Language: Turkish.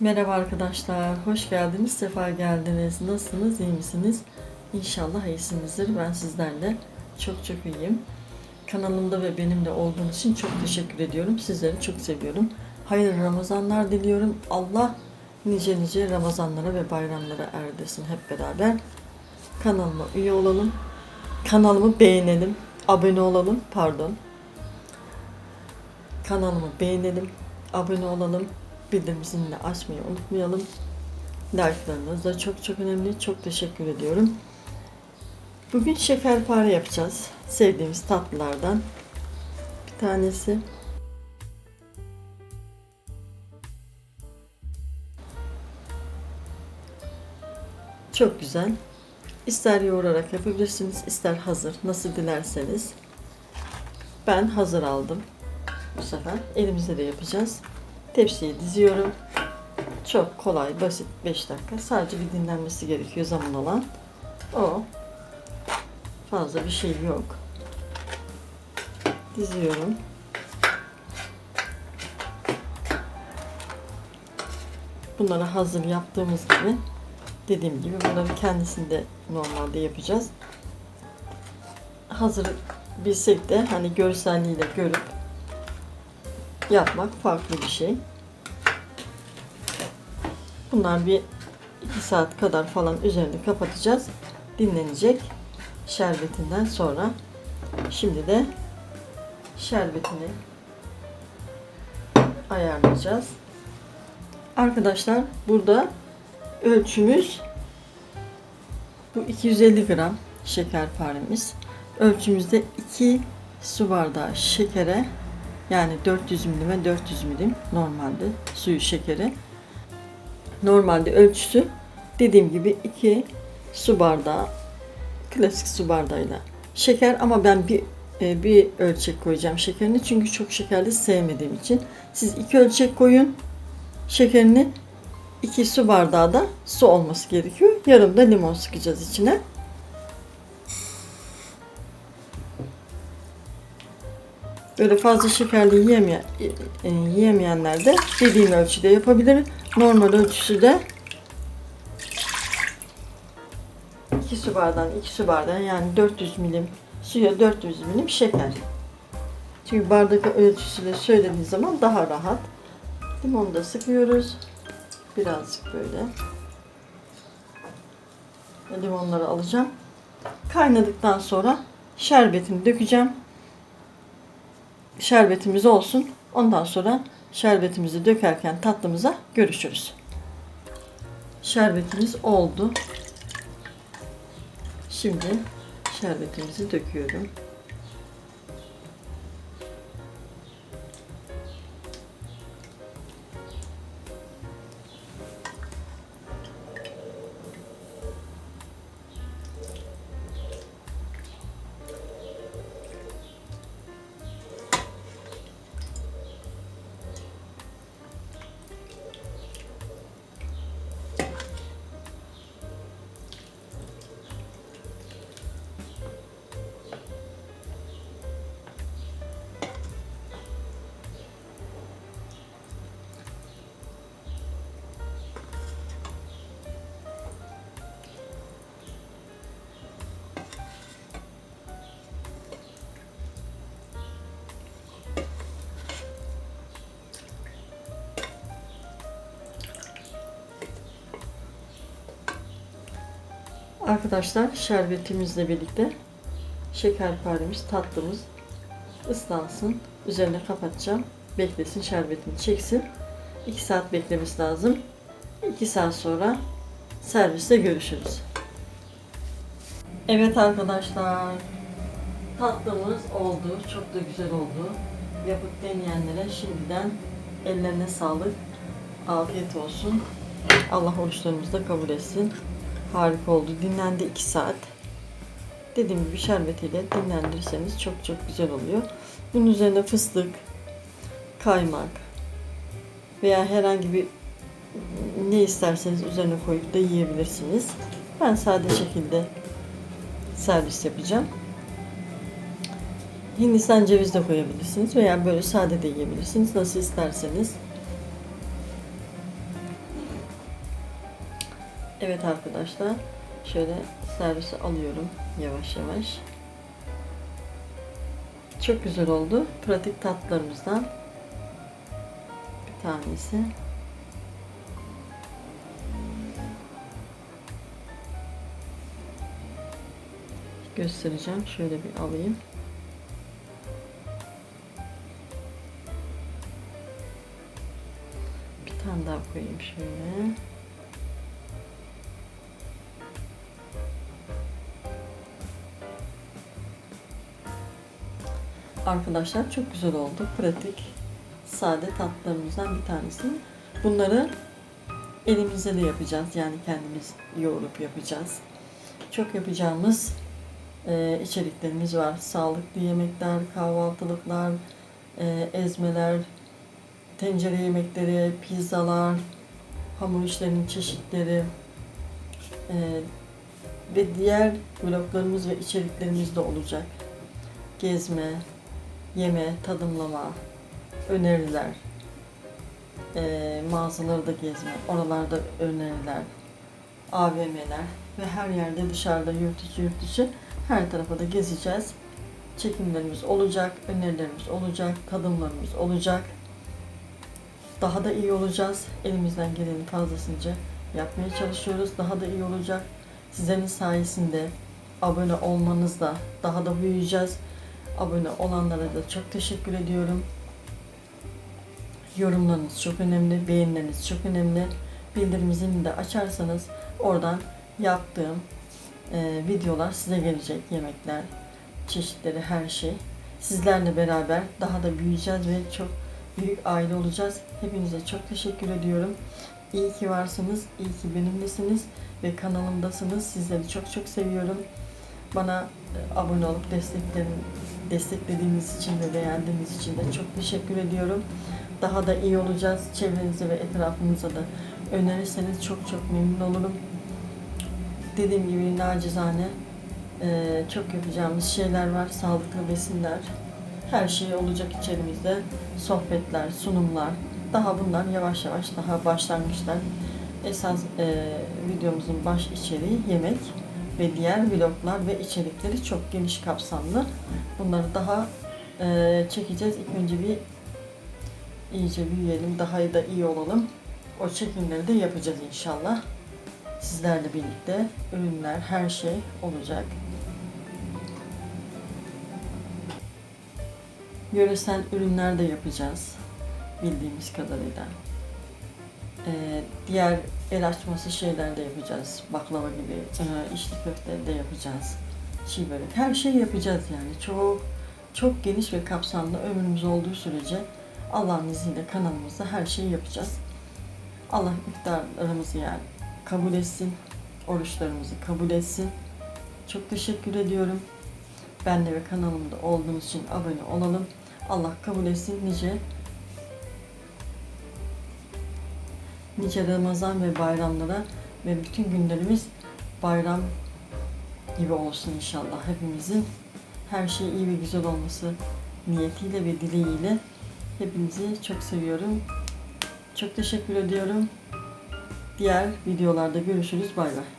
Merhaba arkadaşlar, hoş geldiniz, sefa geldiniz. Nasılsınız, iyi misiniz? İnşallah iyisinizdir. Ben sizlerle çok çok iyiyim. Kanalımda ve benimle olduğunuz için çok teşekkür ediyorum. Sizleri çok seviyorum. Hayırlı Ramazanlar diliyorum. Allah nice nice Ramazanlara ve bayramlara erdirsin hep beraber. Kanalıma üye olalım. Kanalımı beğenelim. Abone olalım, pardon. Kanalımı beğenelim, abone olalım. Bildirim zilini açmayı unutmayalım. Like'larınız da çok çok önemli. Çok teşekkür ediyorum. Bugün şekerpare yapacağız. Sevdiğimiz tatlılardan bir tanesi. Çok güzel. İster yoğurarak yapabilirsiniz, ister hazır. Nasıl dilerseniz. Ben hazır aldım. Bu sefer elimizde de yapacağız. Tepsiye diziyorum. Çok kolay, basit 5 dakika. Sadece bir dinlenmesi gerekiyor zaman olan. O. Fazla bir şey yok. Diziyorum. Bunları hazır yaptığımız gibi dediğim gibi bunları kendisini de normalde yapacağız. Hazır bilsek de hani görselliğiyle görüp yapmak farklı bir şey. Bunlar bir iki saat kadar falan üzerini kapatacağız. Dinlenecek şerbetinden sonra. Şimdi de şerbetini ayarlayacağız. Arkadaşlar burada ölçümüz bu 250 gram şekerparemiz. Ölçümüzde 2 su bardağı şekere yani 400 milime 400 milim normalde suyu şekeri. Normalde ölçüsü dediğim gibi 2 su bardağı klasik su bardağıyla şeker ama ben bir e, bir ölçek koyacağım şekerini çünkü çok şekerli sevmediğim için. Siz iki ölçek koyun şekerini 2 su bardağı da su olması gerekiyor. Yarım da limon sıkacağız içine. Böyle fazla şekerli yiyemeyen, yiyemeyenler de dediğim ölçüde yapabilir. Normal ölçüsü de 2 su bardağı, 2 su bardağı yani 400 milim suya 400 milim şeker. Çünkü bardak ölçüsüyle söylediğiniz zaman daha rahat. Limonu da sıkıyoruz. Birazcık böyle. Limonları alacağım. Kaynadıktan sonra şerbetini dökeceğim şerbetimiz olsun. Ondan sonra şerbetimizi dökerken tatlımıza görüşürüz. Şerbetimiz oldu. Şimdi şerbetimizi döküyorum. Arkadaşlar şerbetimizle birlikte şekerparemiz, tatlımız ıslansın. Üzerine kapatacağım. Beklesin, şerbetini çeksin. 2 saat beklemesi lazım. 2 saat sonra serviste görüşürüz. Evet arkadaşlar. Tatlımız oldu. Çok da güzel oldu. Yapıp deneyenlere şimdiden ellerine sağlık. Afiyet olsun. Allah oruçlarımızı da kabul etsin. Harika oldu. Dinlendi 2 saat. Dediğim gibi şerbetiyle dinlendirirseniz çok çok güzel oluyor. Bunun üzerine fıstık, kaymak veya herhangi bir ne isterseniz üzerine koyup da yiyebilirsiniz. Ben sade şekilde servis yapacağım. Hindistan cevizi de koyabilirsiniz veya böyle sade de yiyebilirsiniz. Nasıl isterseniz. Evet arkadaşlar. Şöyle servise alıyorum yavaş yavaş. Çok güzel oldu. Pratik tatlarımızdan bir tanesi. Göstereceğim. Şöyle bir alayım. Bir tane daha koyayım şöyle. Arkadaşlar çok güzel oldu. Pratik, sade tatlarımızdan bir tanesi. Bunları elimizde de yapacağız. Yani kendimiz yoğurup yapacağız. Çok yapacağımız e, içeriklerimiz var. Sağlıklı yemekler, kahvaltılıklar, e, ezmeler, tencere yemekleri, pizzalar, hamur işlerinin çeşitleri e, ve diğer vloglarımız ve içeriklerimiz de olacak. Gezme, yeme, tadımlama, öneriler, e, mağazaları da gezme, oralarda öneriler, AVM'ler ve her yerde dışarıda yurt içi yurt dışı her tarafa da gezeceğiz. Çekimlerimiz olacak, önerilerimiz olacak, tadımlarımız olacak. Daha da iyi olacağız. Elimizden gelenin fazlasınca yapmaya çalışıyoruz. Daha da iyi olacak. Sizlerin sayesinde abone olmanızla daha da büyüyeceğiz. Abone olanlara da çok teşekkür ediyorum. Yorumlarınız çok önemli, beğenileriniz çok önemli. Bildirim zilini de açarsanız oradan yaptığım e, videolar size gelecek. Yemekler, çeşitleri, her şey. Sizlerle beraber daha da büyüyeceğiz ve çok büyük aile olacağız. Hepinize çok teşekkür ediyorum. İyi ki varsınız, iyi ki benimlesiniz ve kanalımdasınız. Sizleri çok çok seviyorum. Bana abone olup desteklediğiniz için ve beğendiğiniz için de çok teşekkür ediyorum. Daha da iyi olacağız. Çevrenize ve etrafınıza da önerirseniz çok çok memnun olurum. Dediğim gibi nacizane e, çok yapacağımız şeyler var. Sağlıklı besinler. Her şey olacak içerimizde. Sohbetler, sunumlar. Daha bunlar yavaş yavaş daha başlangıçlar. Esas e, videomuzun baş içeriği yemek ve diğer vloglar ve içerikleri çok geniş kapsamlı. Bunları daha e, çekeceğiz. İlk önce bir iyice büyüyelim, daha da iyi olalım. O çekimleri de yapacağız inşallah. Sizlerle birlikte ürünler, her şey olacak. Yöresel ürünler de yapacağız bildiğimiz kadarıyla. Ee, diğer el açması şeyler de yapacağız. Baklava gibi, e, içli köfte de yapacağız. Çiğ börek. Her şeyi yapacağız yani. Çok çok geniş ve kapsamlı ömrümüz olduğu sürece Allah'ın izniyle kanalımızda her şeyi yapacağız. Allah iftarlarımızı yani kabul etsin. Oruçlarımızı kabul etsin. Çok teşekkür ediyorum. Benle ve kanalımda olduğunuz için abone olalım. Allah kabul etsin nice nice Ramazan ve bayramlara ve bütün günlerimiz bayram gibi olsun inşallah hepimizin. Her şey iyi ve güzel olması niyetiyle ve dileğiyle hepinizi çok seviyorum. Çok teşekkür ediyorum. Diğer videolarda görüşürüz. Bay bay.